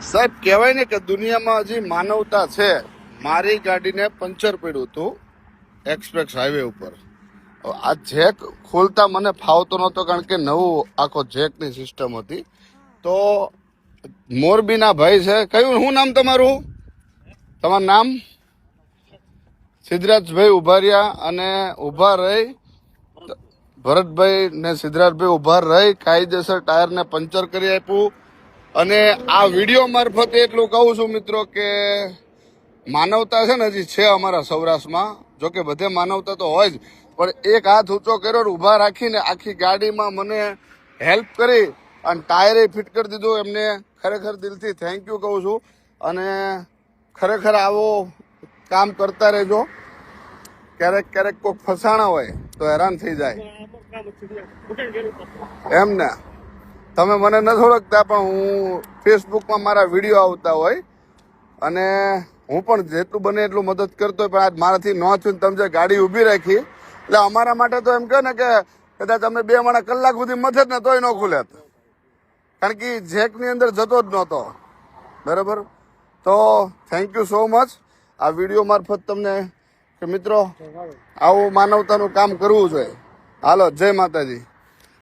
સાહેબ, કહેવાય ને કે દુનિયામાં હજી માનવતા છે. મારી ગાડીને પંચર પડ્યું હતું એક્સપ્રેસ હાઈવે ઉપર. આ જેક ખોલતા મને ફાવતો નહોતો કારણ કે નવું આખો જેકની સિસ્ટમ હતી. તો મોરબીના ભાઈ છે. કયું, શું નામ તમારું? તમારું નામ? સિદ્ધરાજભાઈ ઊભા રહ્યા અને ઊભા રહી. ભરતભાઈ ને સિદ્ધરાજભાઈ ઊભા રહી, કાયદેસર ટાયરને પંચર કરી આપ્યું. અને આ વીડિયો મારફતે એટલું કહું છું મિત્રો કે માનવતા છે ને હજી છે અમારા સૌરાષ્ટ્રમાં. જો કે બધે માનવતા તો હોય જ. પણ એક હાથ ઊંચો કર્યો ઊભા રાખીને આખી ગાડીમાં મને હેલ્પ કરી અને ટાયરે ફિટ કરી દીધું એમને. ખરેખર દિલથી થેન્ક યુ કહું છું. અને ખરેખર આવો કામ કરતા રહેજો. ક્યારેક ક્યારેક કોઈક ફસાણા હોય તો હેરાન થઈ જાય. એમ ને? તમે મને નથી ઓળખતા, પણ હું ફેસબુકમાં મારા વીડિયો આવતા હોય અને હું પણ જેટલું બને એટલું મદદ કરતો હોય, પણ આજ મારાથી ન ને તમે જે ગાડી ઊભી રાખી, એટલે અમારા માટે તો એમ કહે ને કે કદાચ અમે બે માણા કલાક સુધી મથે ને તોય ન ખુલે કારણ કે જેકની અંદર જતો જ નહોતો. બરાબર? તો થેન્ક યુ સો મચ આ વીડિયો મારફત તમને કે મિત્રો, આવું માનવતાનું કામ કરવું જોઈએ. હાલો, જય માતાજી.